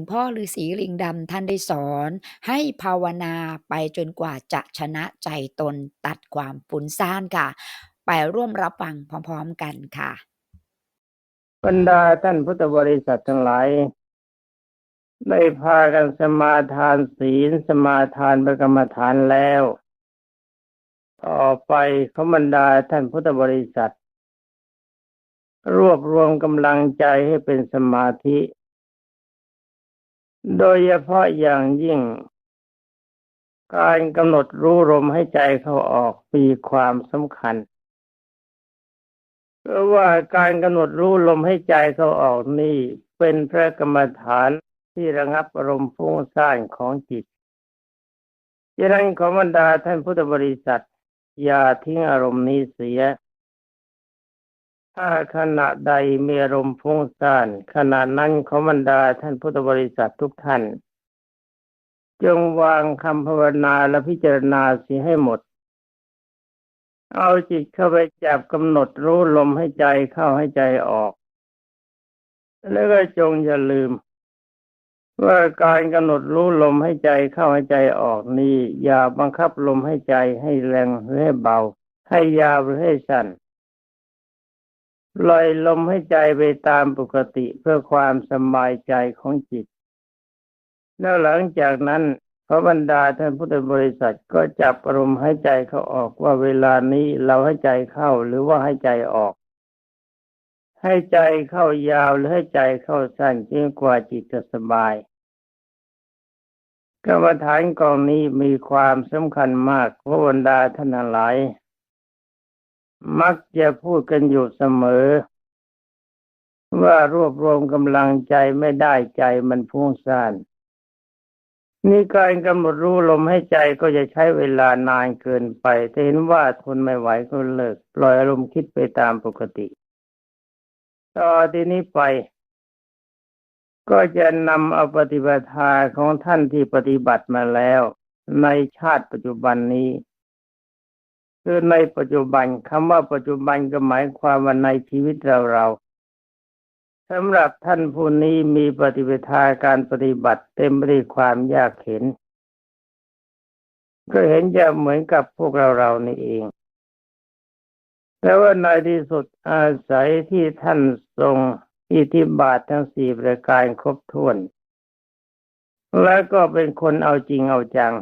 งพ่อฤาษีลิงดำท่านได้สอน ให้ภาวนาไปจนกว่าจะชนะใจตนตัดความฟุ้งซ่านค่ะ ไปร่วมรับฟังพร้อมๆกันค่ะ บรรดาท่านพุทธบริษัททั้งหลายได้พากันสมาทานศีลสมาทานประกรรมฐานแล้ว ต่อไปขบรรดาท่านพุทธบริษัท รวบรวมกำลังใจให้เป็นสมาธิ โดยเฉพาะอย่างยิ่ง การกำหนดรู้ลมให้ใจเข้าออกมีความสำคัญเพราะว่าการกำหนดรู้ลมให้ใจเข้าออกนี่เป็นพระกรรมฐานที่ระงับอารมณ์ฟุ้งซ่านของจิตดังนั้นขอบรรดาท่านพุทธบริษัท อย่าทิ้งอารมณ์นี้เสีย ถ้าขณะใดมีอารมณ์ฟุ้งซ่านขณะนั้นขอบรรดาท่านพุทธบริษัททุกท่าน จงวางคำภาวนาและพิจารณาเสียให้หมด เอาจิตเข้าไปจับกำหนดรู้ลมให้ใจเข้าให้ใจออก แล้วก็จงอย่าลืม ว่าการกำหนดรู้ลมให้ใจเข้าให้ใจออกนี้อย่าบังคับลมให้ใจให้แรงหรือให้เบา ให้ยาวหรือให้สั้น ปล่อยลมให้ใจไปตามปกติเพื่อความสบายใจของจิต แล้วหลังจากนั้นพระบรรดาท่านพุทธบริษัทก็จับอารมณ์ให้ใจเขาออกว่าเวลานี้เราให้ใจเข้าหรือว่าให้ใจออก ให้ใจเข้ายาวหรือให้ใจเข้าสั้นจนกว่าจิตจะสบายกรรมฐานกองนี้มีความสำคัญมากเพราะบรรดาท่านหลาย มักจะพูดกันอยู่เสมอ ว่ารวบรวมกำลังใจไม่ได้ใจมันพุ่งซ่านนี่การกำหนดรู้ลมให้ใจก็จะใช้เวลานานเกินไปถ้าเห็นว่าทนไม่ไหวก็เลิก ปล่อยอารมณ์คิดไปตามปกติ ต่อที่นี้ไป ก็จะนำเอาปฏิบัติทาของท่านที่ปฏิบัติมาแล้ว ในชาติปัจจุบันนี้ คือในปัจจุบันคำว่าปัจจุบันก็หมายความว่าในชีวิตเราเราสำหรับท่านผู้นี้มีปฏิปทาการปฏิบัติเต็มไปด้วยความยากเข็นก็เห็นจะเหมือนกับพวกเราเรานี่เอง แต่ว่าในที่สุดอาศัยที่ท่านทรงอิทธิบาททั้งสี่ประการครบถ้วน แล้วก็เป็นคนเอาจริงเอาจัง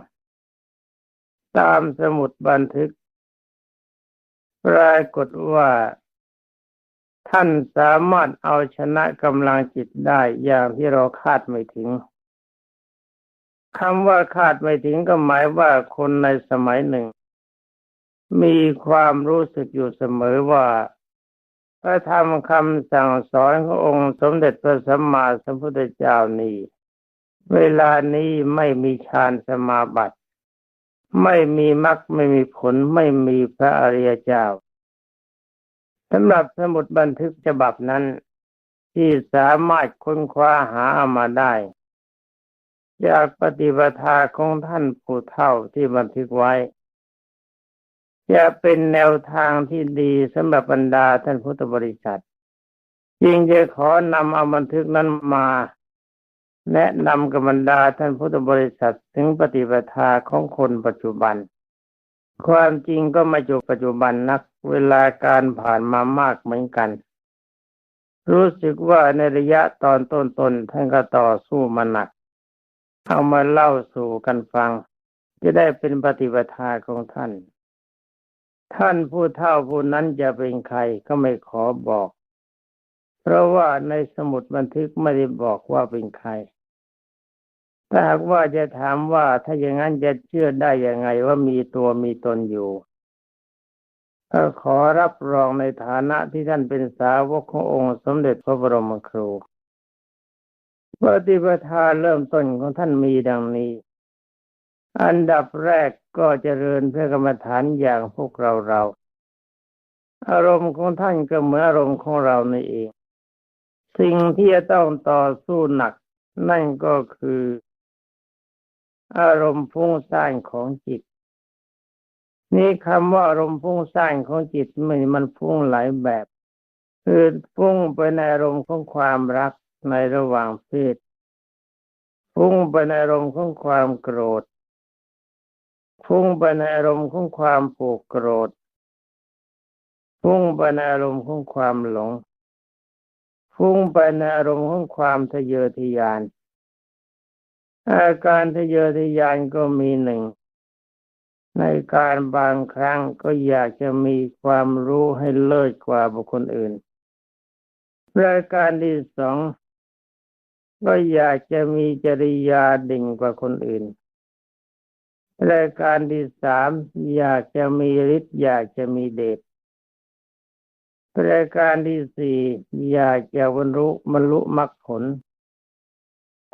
ตามสมุดบันทึก ปรากฏว่า ท่านสามารถเอาชนะกำลังจิตได้อย่างที่เราคาดไม่ถึงคำว่าคาดไม่ถึงก็หมายว่าคนในสมัยหนึ่ง มีความรู้สึกอยู่เสมอว่าพระธรรมคำสั่งสอนขององค์สมเด็จพระสัมมาสัมพุทธเจ้านี้ เวลานี้ไม่มีฌานสมาบัติ ไม่มีมรรคไม่มีผลไม่มีพระอริยเจ้าสำหรับสมุดบันทึกฉบับนั้น ที่สามารถค้นคว้าหาามาได้ จากปฏิปทาของท่านผู้เฒ่าที่บันทึกไว้ จะเป็นแนวทางที่ดีสำหรับบรรดาท่านพุทธบริษัทจึงจะขอนำเอาบันทึกนั้นมา แนะนำกับบรรดาท่านพุทธบริษัทถึงปฏิปทาของคนปัจจุบัน ความจริงก็ไม่จบปัจจุบันนักเวลาการผ่านมามากเหมือนกัน รู้สึกว่าในระยะตอนต้นๆท่านก็ต่อสู้มาหนัก เอามาเล่าสู่กันฟัง จะได้เป็นปฏิปทาของท่าน ท่านผู้เท่าผู้นั้นจะเป็นใครก็ไม่ขอบอก เพราะว่าในสมุดบันทึกไม่ได้บอกว่าเป็นใคร ถ้าหากว่าจะถามว่าถ้าอย่างนั้นจะเชื่อได้ยังไงว่ามีตัวมีตนอยู่ก็ขอรับรองในฐานะที่ท่านเป็นสาวกขององค์สมเด็จพระบรมครูปฏิปทาเริ่มต้นของท่านมีดังนี้ อันดับแรกก็เจริญเพื่อกรรมฐานอย่างพวกเราเรา อารมณ์ของท่านก็เหมือนอารมณ์ของเราในเอง สิ่งที่จะต้องต่อสู้หนัก นั่นก็คือ อารมณ์ฟุ้งซ่านของจิต นี่คำว่าอารมณ์ฟุ้งซ่านของจิตมันมันฟุ้งหลายแบบ คือฟุ้งไปในอารมณ์ของความรักในระหว่างเพศพุ่งไปในอารมณ์ของความโกรธพุ่งไปในอารมณ์ของความผูกโกรธพุ่งไปในอารมณ์ของความหลงพุ่งไปในอารมณ์ของความทะเยอทะยาน อาการทะเยอทะยานก็มีหนึ่ง ในการบางครั้งก็อยากจะมีความรู้ให้เลิศกว่าบุคคลอื่นรายการที่สองก็อยากจะมีจริยาดิ่งกว่าคนอื่น รายการที่สามอยากจะมีฤทธิ์อยากจะมีเดชรายการที่สี่อยากจะบรรลุบรรลุมรรคผล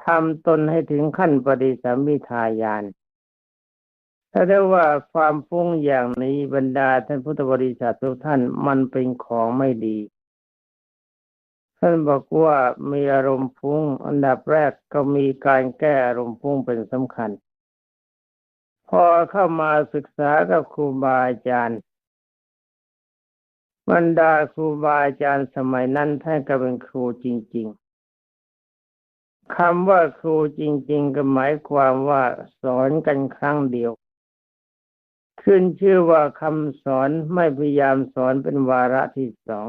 ทำตนให้ถึงขั้นปฏิสัมมิทายานถ้าได้ว่าความฟุ้งอย่างนี้บรรดาท่านพุทธบริษัททุกท่านมันเป็นของไม่ดี ท่านบอกว่ามีอารมณ์ฟุ้งอันดับแรกก็มีการแก้อารมณ์ฟุ้งเป็นสำคัญ พอเข้ามาศึกษากับครูบาอาจารย์บรรดาครูบาอาจารย์สมัยนั้นท่านก็เป็นครูจริง ๆ คำว่าครูจริง ๆ ก็หมายความว่าสอนกันครั้งเดียว ขึ้นชื่อว่าคำสอนไม่พยายามสอนเป็นวาระที่สอง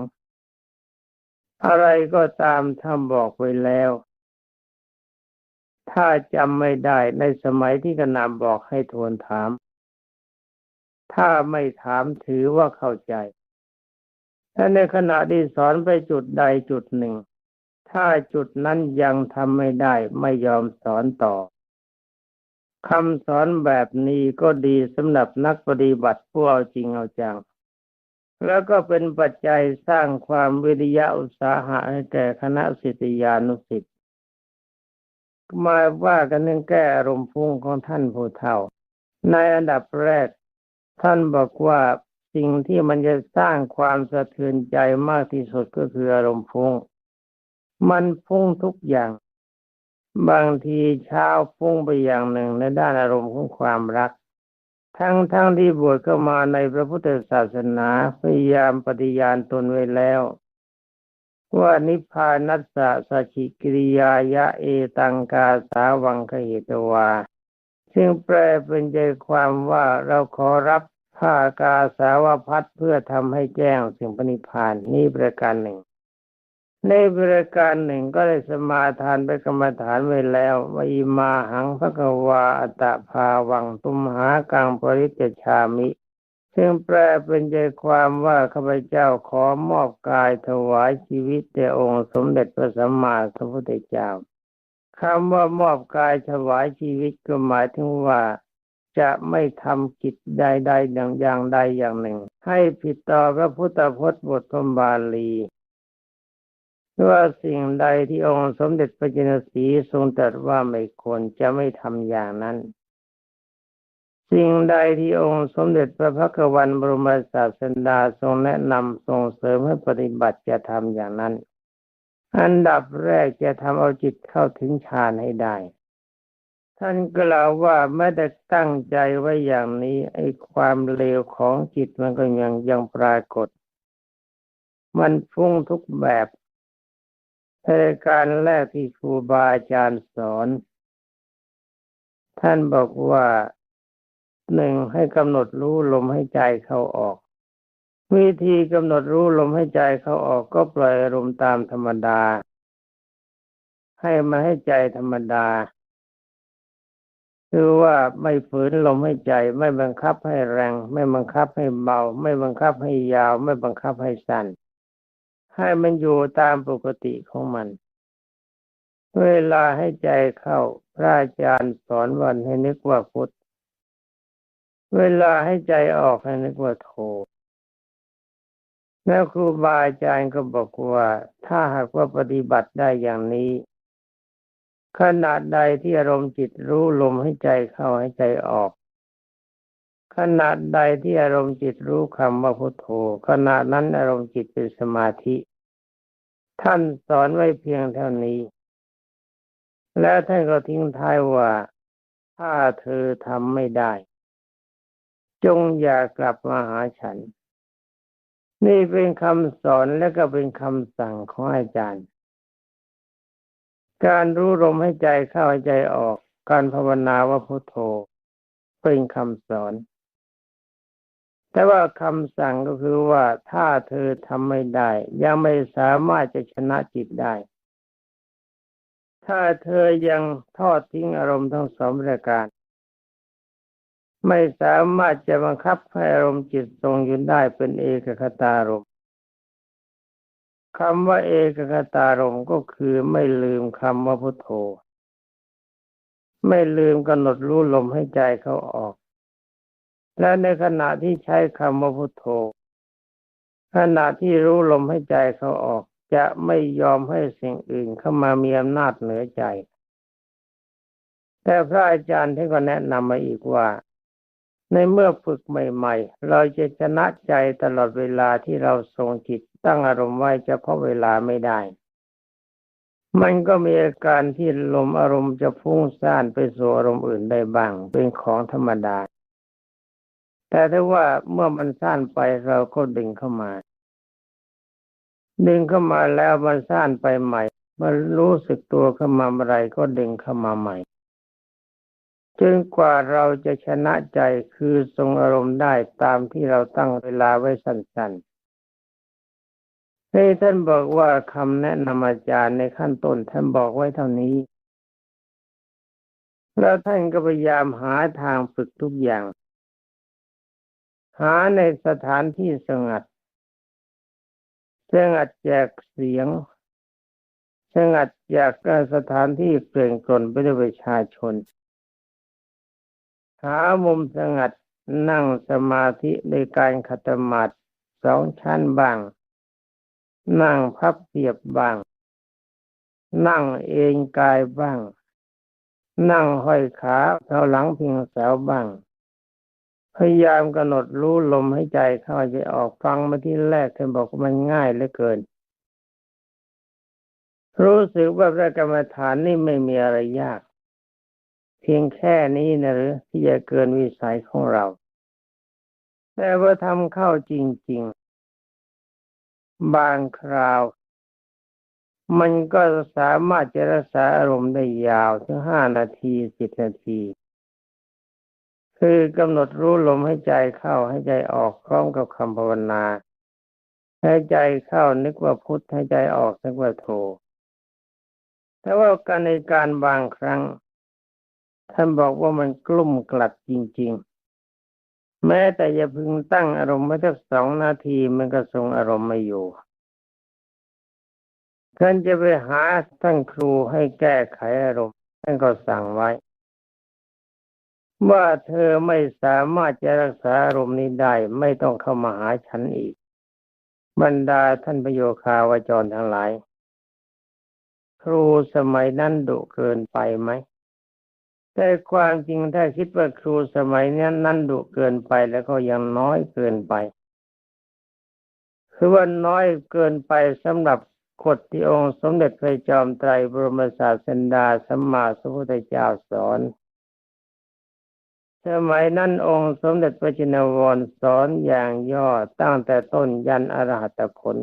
อะไรก็ตามท่านบอกไว้แล้ว ถ้าจำไม่ได้ในสมัยที่กนำบอกให้ทวนถาม ถ้าไม่ถามถือว่าเข้าใจ ถ้าในขณะที่สอนไปจุดใดจุดหนึ่ง ถ้าจุดนั้นยังทำไม่ได้ไม่ยอมสอนต่อคำสอนแบบนี้ก็ดีสำหรับนักปฏิบัติผู้เอาจริงเอาจัง แล้วก็เป็นปัจจัยสร้างความวิริยะอุตสาหะให้แก่คณะสิทธิยานุสิทธิ์มาว่ากันเรื่องแก้อารมณ์ฟุ้งของท่านผู้เฒ่า ในอันดับแรก ท่านบอกว่าสิ่งที่มันจะสร้างความสะเทือนใจมากที่สุดก็คืออารมณ์ฟุ้ง มันฟุ้งทุกอย่าง บางทีเช้าฟุ้งไปอย่างหนึ่งในด้านอารมณ์ของความรัก ทั้งทั้งที่บวชเข้ามาในพระพุทธศาสนาพยายามปฏิญาณตนไว้แล้ว ว่านิพพานัสสะสัจิกิริยายะเอตังกาสาวังคเหตวา ซึ่งแปลเป็นใจความว่าเราขอรับผ้ากาสาวพัดเพื่อทำให้แจ้งสิ่งปณิพานนี่ประการหนึ่ง ในประการหนึ่งก็ได้สมาทานไปกรรมฐานไว้แล้ววาอิมาหังพระกวาอัตภาวังตุมหากังปริจชามิ ซึ่งแปลเป็นใจความว่าข้าพเจ้าขอมอบกายถวายชีวิตแด่องค์สมเด็จพระสัมมาสัมพุทธเจ้าคำว่ามอบกายถวายชีวิตก็หมายถึงว่าจะไม่ทำกิจใดๆอย่างใดอย่างหนึ่ง ให้ผิดต่อพระพุทธพจน์บทพมบาลี ว่าสิ่งใดที่องค์สมเด็จพระจินสีทรงตรัสว่าไม่ควรจะไม่ทำอย่างนั้น สิ่งใดที่องค์สมเด็จพระพักวันบรมศาสดาทรงแนะนำทรงเสริมให้ปฏิบัติจะทำอย่างนั้น อันดับแรกจะทำเอาจิตเข้าถึงฌานให้ได้ ท่านกล่าวว่าไม่ได้ตั้งใจไว้อย่างนี้ไอ้ความเลวของจิตมันก็ยังยังปรากฏ มันฟุ้งทุกแบบ รายการแรกที่ครูบาอาจารย์สอน ท่านบอกว่าหนึ่งให้กำหนดรู้ลมให้ใจเข้าออก วิธีกำหนดรู้ลมให้ใจเข้าออกก็ปล่อยอารมณ์ตามธรรมดา ให้มาให้ใจธรรมดา คือว่าไม่ฝืนลมให้ใจ ไม่บังคับให้แรง ไม่บังคับให้เบา ไม่บังคับให้ยาว ไม่บังคับให้สั้น ให้มันอยู่ตามปกติของมัน เวลาให้ใจเข้า พระอาจารย์สอนวันให้นึกว่าพุทธ เวลาให้ใจออกให้นึกว่าโทแล้วครูบาอาจารย์ก็บอกว่า ถ้าหากว่าปฏิบัติได้อย่างนี้ ขนาดใดที่อารมณ์จิตรู้ลมให้ใจเข้าให้ใจออก ขนาดใดที่อารมณ์จิตรู้คำว่าพุทโธขณะนั้นอารมณ์จิตเป็นสมาธิ ท่านสอนไว้เพียงเท่านี้ แล้วท่านก็ทิ้งท้ายว่า ถ้าเธอทำไม่ได้ จงอย่ากลับมาหาฉัน นี่เป็นคำสอนและก็เป็นคำสั่งของอาจารย์ การรู้ลมให้ใจเข้าใจออก การภาวนาว่าพุทโธเป็นคำสอน แต่ว่าคำสั่งก็คือว่าถ้าเธอทำไม่ได้ ยังไม่สามารถจะชนะจิตได้ ถ้าเธอยังทอดทิ้งอารมณ์ทั้งสองประการ ไม่สามารถจะบังคับให้อารมณ์จิตทรงอยู่ได้เป็นเอกคตารมคำว่าเอกคตารมก็คือไม่ลืมคำว่าพุทโธ ไม่ลืมกำหนดรู้ลมให้ใจเขาออก และในขณะที่ใช้คำว่าพุทโธ ขณะที่รู้ลมให้ใจเขาออก จะไม่ยอมให้สิ่งอื่นเข้ามามีอำนาจเหนือใจ แต่พระอาจารย์ท่านก็แนะนำมาอีกว่า ในเมื่อฝึกใหม่ ๆ เราจะชนะใจตลอดเวลาที่เราทรงจิตตั้งอารมณ์ไว้เฉพาะเวลาไม่ได้ มันก็มีอาการที่ลมอารมณ์จะฟุ้งซ่านไปสู่อารมณ์อื่นได้บ้าง เป็นของธรรมดา แต่ถ้าว่าเมื่อมันซ่านไปเราก็ดึงเข้ามา ดึงเข้ามาแล้วมันซ่านไปใหม่ มันรู้สึกตัวเข้ามาเมื่อไรก็ดึงเข้ามาใหม่จนกว่าเราจะชนะใจคือทรงอารมณ์ได้ตามที่เราตั้งเวลาไว้สั้นๆให้ท่านบอกว่าคำแนะนำอาจารย์ในขั้นต้นท่านบอกไว้เท่านี้ แล้วท่านก็พยายามหาทางฝึกทุกอย่าง หาในสถานที่สงัดสงัดจากเสียงสงัดจากสถานที่เปลี่ยนกลนไปด้วยประชาชน หามุมสงัดนั่งสมาธิในการขัตมัดสองชั้นบ้าง นั่งพับเพียบบ้าง นั่งเองกายบ้าง นั่งห้อยขาเท้าหลังพิงเสาบ้าง พยายามกำหนดรู้ลมให้ใจเข้าใจออกฟังมาที่แรกท่านบอกว่ามันง่ายเหลือเกิน รู้สึกว่าพระกรรมฐานนี่ไม่มีอะไรยาก เพียงแค่นี้นะหรือที่จะเกินวิสัยของเรา แต่ว่าทำเข้าจริง ๆ บางคราว มันก็สามารถจะรักษาอารมณ์ได้ยาวถึงห้านาทีสิบนาที คือกำหนดรู้ลมให้ใจเข้าให้ใจออกพร้อมกับคำภาวนา ให้ใจเข้านึกว่าพุทธให้ใจออกนึกว่าโทแต่ว่าการในการบางครั้ง ท่านบอกว่ามันกลุ่มกลัดจริง ๆ แม้แต่อย่าพึงตั้งอารมณ์ไว้สักสองนาทีมันก็ทรงอารมณ์ไม่อยู่ท่านจะไปหาท่านครูให้แก้ไขอารมณ์ท่านก็สั่งไว้ ว่าเธอไม่สามารถจะรักษาอารมณ์นี้ได้ไม่ต้องเข้ามาหาฉันอีก บรรดาท่านประโยคาวจรทั้งหลาย ครูสมัยนั้นดุเกินไปไหมแต่ความจริงถ้าคิดว่าครูสมัยนี้นั้นดุเกินไปแล้วก็ยังน้อยเกินไป คือว่าน้อยเกินไปสำหรับกฎที่องค์สมเด็จพระจอมไตรบรมศาสดาสัมมาสัมพุทธเจ้าสอน สมัยนั้นองค์สมเด็จพระจินวรสอนอย่างย่อตั้งแต่ต้นยันอรหัตผล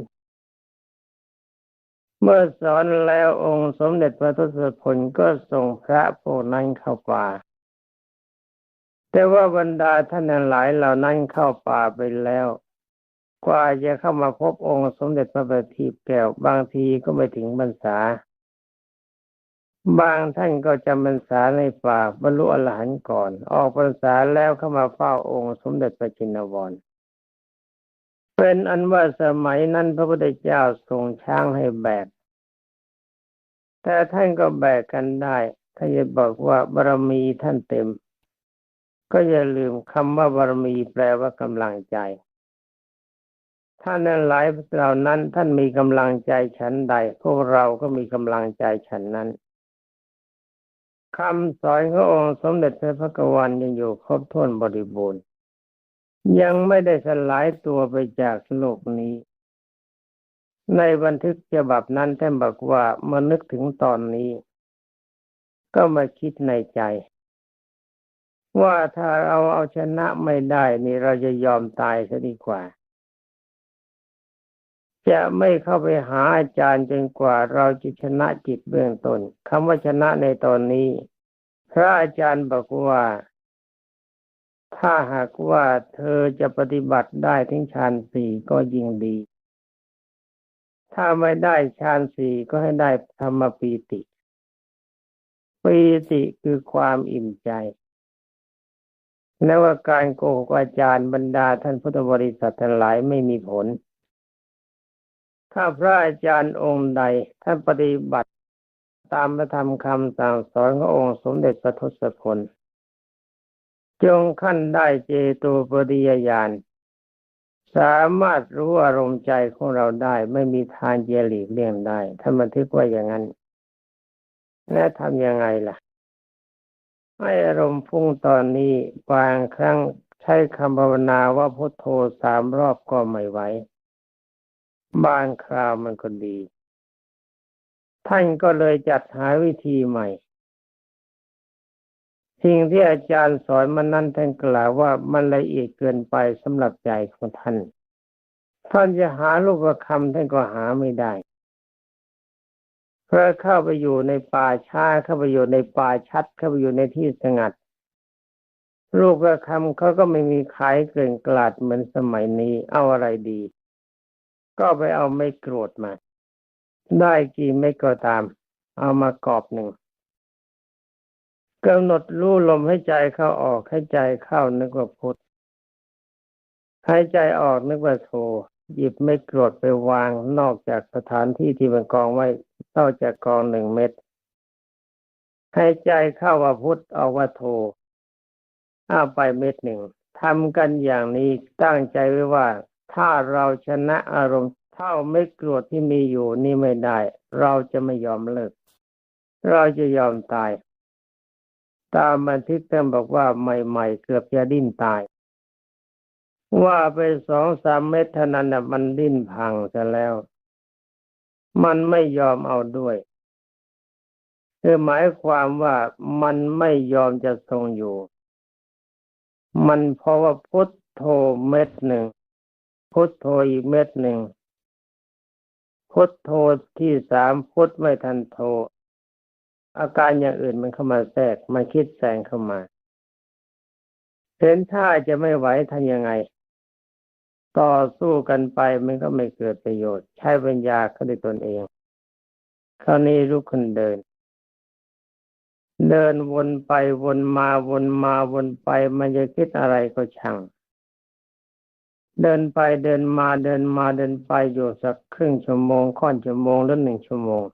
เมื่อสอนแล้วองค์สมเด็จพระทศพลก็ส่งพระพวกนั้นเข้าป่า แต่ว่าบรรดาท่านหลายเหล่านั้นเข้าป่าไปแล้ว กว่าจะเข้ามาพบองค์สมเด็จพระบัณฑิตแก้วบางทีก็ไม่ถึงบรรษา บางท่านก็จำพรรษาในป่าบรรลุอรหันต์ก่อน ออกพรรษาแล้วเข้ามาเฝ้าองค์สมเด็จพระจินวรเป็นอันว่าสมัยนั้นพระพุทธเจ้าทรงช้างให้แบก แต่ท่านก็แบกกันได้ถ้าจะบอกว่าบารมีท่านเต็ม ก็อย่าลืมคำว่าบารมีแปลว่ากำลังใจ ท่านนั้นหลายเหล่านั้นท่านมีกำลังใจฉันใด พวกเราก็มีกำลังใจฉันนั้น คำสอนขององค์สมเด็จพระพักวันยังอยู่ครบถ้วนบริบูรณ์ ยังไม่ได้สลายตัวไปจากโลกนี้ ในบันทึกฉบับนั้นท่านบอกว่าเมื่อนึกถึงตอนนี้ ก็มาคิดในใจ ว่าถ้าเราเอาชนะไม่ได้นี่เราจะยอมตายซะดีกว่า จะไม่เข้าไปหาอาจารย์จนกว่าเราจะชนะจิตเบื้องต้นคำว่าชนะในตอนนี้ พระอาจารย์บอกว่า ถ้าหากว่าเธอจะปฏิบัติได้ถึงฌานสี่ก็ยิ่งดี ถ้าไม่ได้ฌานสี่ก็ให้ได้ธรรมปีติปีติคือความอิ่มใจและว่าการโกหกอาจารย์บรรดาท่านพุทธบริษัททั้งหลายไม่มีผล ถ้าพระอาจารย์องค์ใดท่านปฏิบัติตามพระธรรมคำสั่งสอนขององค์สมเด็จพระทศพลจงขั้นได้เจโตปริยญาณสามารถรู้อารมณ์ใจของเราได้ ไม่มีทางเยหลีกเลี่ยงได้ท่านบันทึกไว้อย่างนั้น และทำยังไงล่ะ ให้อารมณ์ฟุ้งตอนนี้บางครั้งใช้คำภาวนาว่าพุทโธสามรอบก็ไม่ไหว บางคราวมันก็ดี ท่านก็เลยจัดหาวิธีใหม่ สิ่งที่อาจารย์สอนมันนั้นท่านกล่าวว่ามันละเอียดเกินไปสำหรับใจของท่าน ท่านจะหารูปคำท่านก็หาไม่ได้เพราะเข้าไปอยู่ในป่าช้าเข้าไปอยู่ในป่าชัด เข้าไปอยู่ในที่สงัดรูปคำเขาก็ไม่มีขายเกลื่อนกลาดเหมือนสมัยนี้เอาอะไรดี ก็ไปเอาไม่โกรธมา ได้กี่ไม่ก็ตาม เอามากรอบหนึ่งกำหนดรู้ลมให้ใจเข้าออกให้ใจเข้านึกว่าพุทธให้ใจออกนึกว่าโทหยิบไม่โกรธไปวางนอกจากสถานที่ที่มันกองไว้นอกจากกองหนึ่งเม็ดให้ใจเข้าว่าพุทธออกว่าโทเอาไปเม็ดหนึ่งทำกันอย่างนี้ตั้งใจไว้ว่า ถ้าเราชนะอารมณ์เท่าไม่โกรธที่มีอยู่นี่ไม่ได้ เราจะไม่ยอมเลิก เราจะยอมตาย ตามบันทึกเต็มบอกว่าใหม่ๆ เกือบจะดิ้นตาย ว่าไปสองสามเม็ดเท่านั้นน่ะมันดิ้นพังซะแล้ว มันไม่ยอมเอาด้วยคือหมายความว่ามันไม่ยอมจะทรงอยู่ มันเพราะว่าพุทโธเม็ดหนึ่ง พุทโธอีกเม็ดหนึ่ง พุทโธที่สามพุทไม่ทันโธอาการอย่างอื่นมันเข้ามาแทรกมันคิดแซงเข้ามาเห็นท่าจะไม่ไหวทำยังไง ต่อสู้กันไปมันก็ไม่เกิดประโยชน์ ใช้ปัญญาเขาด้ตนเอง คราวนี้ลุกขึ้นเดิน เดินวนไปวนมาวนมาวนไป มันจะคิดอะไรก็ช่าง เดินไปเดินมาเดินมาเดินไปอยู่สักครึ่งชั่วโมงค่อนชั่วโมงหรือหนึ่งชั่วโมง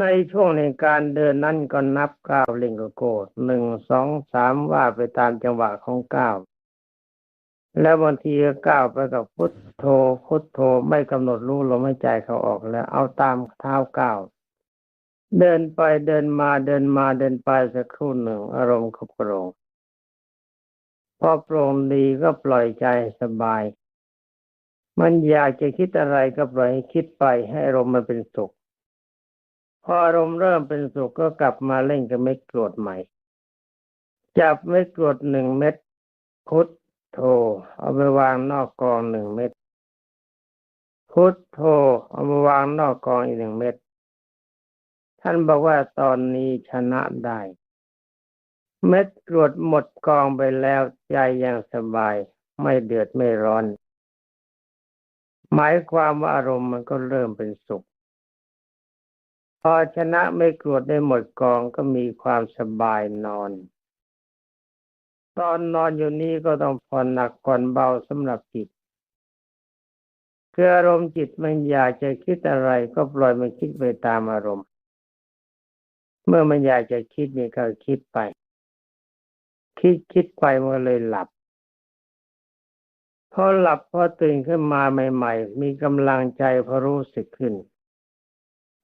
ในช่วงในการเดินนั้นก็นับก้าวเล่งก็โกดหนึ่งสองสามว่าไปตามจังหวะของก้าวแล้วบางทีก็ก้าวไปกับพุทโธพุทโธไม่กำหนดรู้ลมหายใจเขาออกแล้ว เอาตามเท้าก้าวเดินไปเดินมาเดินมาเดินไปสักครู่หนึ่ง อารมณ์ขาโปร่ง พอโปร่งดีก็ปล่อยใจสบาย มันอยากจะคิดอะไรก็ปล่อยให้คิดไปให้อารมณ์มันเป็นสุข พออารมณ์เริ่มเป็นสุขก็กลับมาเล่นกับเม็ดกรดใหม่ จับเม็ดกรดหนึ่งเม็ดพุทโธเอาไปวางนอกกองหนึ่งเม็ดพุทโธเอามาวางนอกกองอีกหนึ่งเม็ดท่านบอกว่าตอนนี้ชนะได้ เม็ดกรวดหมดกองไปแล้วใจยังสบาย ไม่เดือดไม่ร้อน หมายความว่าอารมณ์มันก็เริ่มเป็นสุข พอชนะไม่กรวดได้หมดกองก็มีความสบายนอน ตอนนอนอยู่นี้ก็ต้องผ่อนหนักผ่อนเบาสำหรับจิตคืออารมณ์จิตมันอยากจะคิดอะไรก็ปล่อยมันคิดไปตามอารมณ์ เมื่อมันอยากจะคิดนี่ก็คิดไป คิดคิดไปมันเลยหลับพอหลับพอตื่นขึ้นมาใหม่ ๆ มีกำลังใจพอรู้สึกขึ้น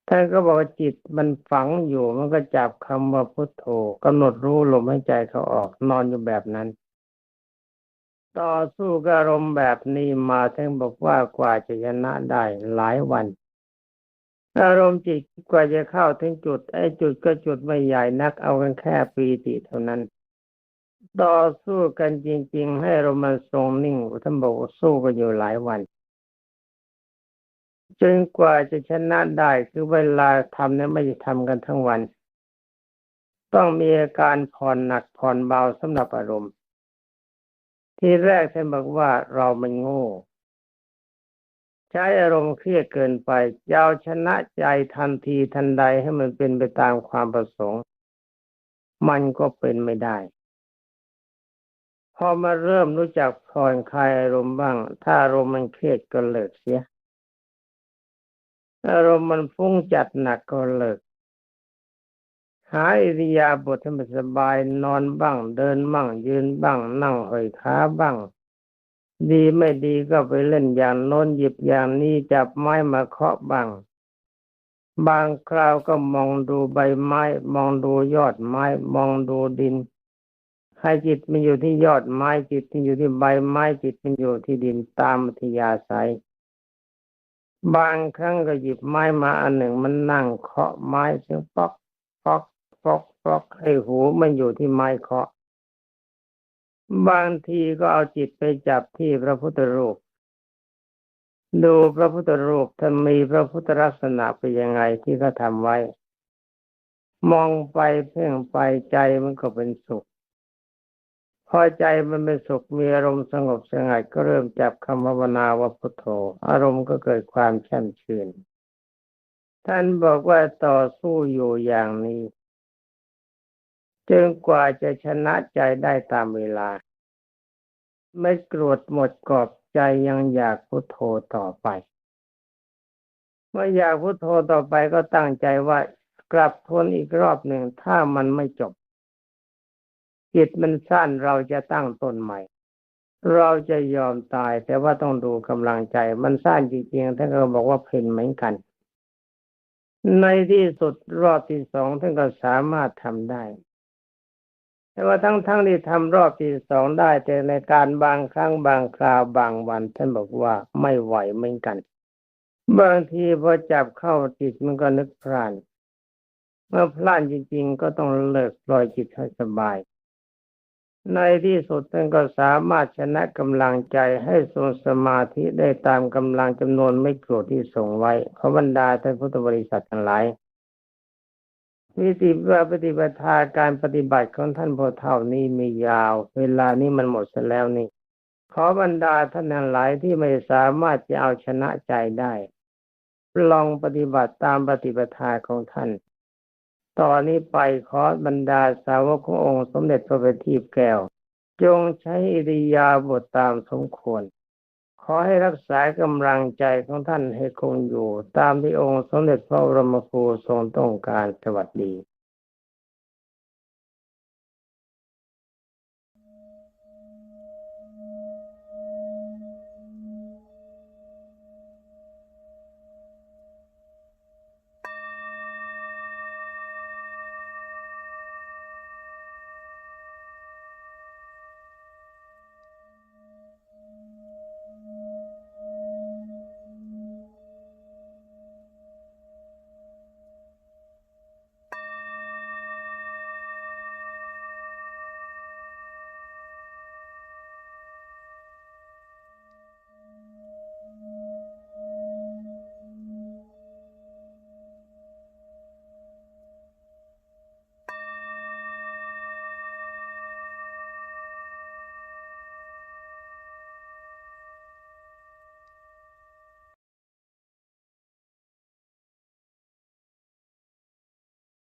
ท่านก็บอกว่าจิตมันฝังอยู่มันก็จับคำว่าพุทโธกำหนดรู้ลมหายใจเขาออกนอนอยู่แบบนั้น ต่อสู้กับอารมณ์แบบนี้มาท่านบอกว่ากว่าจะชนะได้หลายวันอารมณ์จิตกว่าจะเข้าถึงจุดไอ้จุดก็จุดไม่ใหญ่นักเอากันแค่ปีติเท่านั้น ต่อสู้กันจริง ๆ ให้อารมันทรงนิ่งท่านบอกว่สู้กันอยู่หลายวัน จนกว่าจะชนะได้คือเวลาทำเนี่ยไม่ได้ทำกันทั้งวัน ต้องมีอาการผ่อนหนักผ่อนเบาสำหรับอารมณ์ ที่แรกท่านบอกว่าเรามันโง่ใช้อารมณ์เครียดเกินไปจะเอาชนะใจทันทีทันใดให้มันเป็นไปตามความประสงค์ มันก็เป็นไม่ได้ พอมาเริ่มรู้จักผ่อนคลายอารมณ์บ้าง ถ้าอารมณ์มันเครียดก็เลิกเสียอารมณ์มันฟุ้งจัดหนักก็เลิกหาอิริยาบถให้มันสบายนอนบ้าง เดินบ้าง ยืนบ้าง นั่งห้อยขาบ้าง ดีไม่ดีก็ไปเล่นอย่างโน้นหยิบอย่างนี้จับไม้มาเคาะบ้าง บางคราวก็มองดูใบไม้ มองดูยอดไม้ มองดูดิน ให้จิตมันอยู่ที่ยอดไม้จิตมันอยู่ที่ใบไม้จิตมันอยู่ที่ดินตามอัธยาศัยบางครั้งก็หยิบไม้มาอันหนึ่งมันนั่งเคาะไม้เสียงป๊อกป๊อกป๊อกป๊อกให้หูมันอยู่ที่ไม้เคาะ บางทีก็เอาจิตไปจับที่พระพุทธรูป ดูพระพุทธรูปท่านมีพระพุทธลักษณะเป็นยังไงที่เขาทำไว้ มองไปเพ่งไปใจมันก็เป็นสุข พอใจมันเป็นสุขมีอารมณ์สงบสงัดก็เริ่มจับคำภาวนาว่าพุทโธ อารมณ์ก็เกิดความแช่มชื่น ท่านบอกว่าต่อสู้อยู่อย่างนี้จนกว่าจะชนะใจได้ตามเวลา ไม่โกรธหมดกรอบใจยังอยากพุทโธต่อไป เมื่ออยากพุทโธต่อไปก็ตั้งใจว่ากลับทวนอีกรอบหนึ่งถ้ามันไม่จบ จิตมันสั้นเราจะตั้งต้นใหม่ เราจะยอมตายแต่ว่าต้องดูกำลังใจ มันสั้นจริงๆท่านก็บอกว่าเพลินเหมือนกัน ในที่สุดรอบที่สองท่านก็สามารถทำได้ แต่ว่าทั้งๆทที่ทำรอบที่สองได้ แต่ในการบางครั้งบางคราวบางวัน ท่านบอกว่าไม่ไหวเหมือนกัน บางทีพอจับเข้าจิตมันก็นึกพลานเมื่อพลานจริง ๆ ก็ต้องเลิกปล่อยจิตให้สบาย ในที่สุดท่านก็สามารถชนะกำลังใจให้ทรงสมาธิได้ตามกำลังจำนวนไม่โกรธที่ส่งไว้ขอบรรดาท่านพุทธบริษัททั้งหลายวิธีว่าปฏิบัติทาการปฏิบัติของท่านโพธิ์เท่านี้มียาว เวลานี้มันหมดเสียแล้วนี่ ขอบรรดาท่านทั้งหลายที่ไม่สามารถจะเอาชนะใจได้ ลองปฏิบัติตามปฏิบัติทาของท่าน ตอนนี้ไปขอบรรดาสาวกขององค์สมเด็จพระบัณฑิตแก้ว จงใช้อิริยาบถตามสมควร ขอให้รักษากำลังใจของท่านให้คงอยู่ ตามที่องค์สมเด็จพระบรมครูทรงต้องการสวัสดี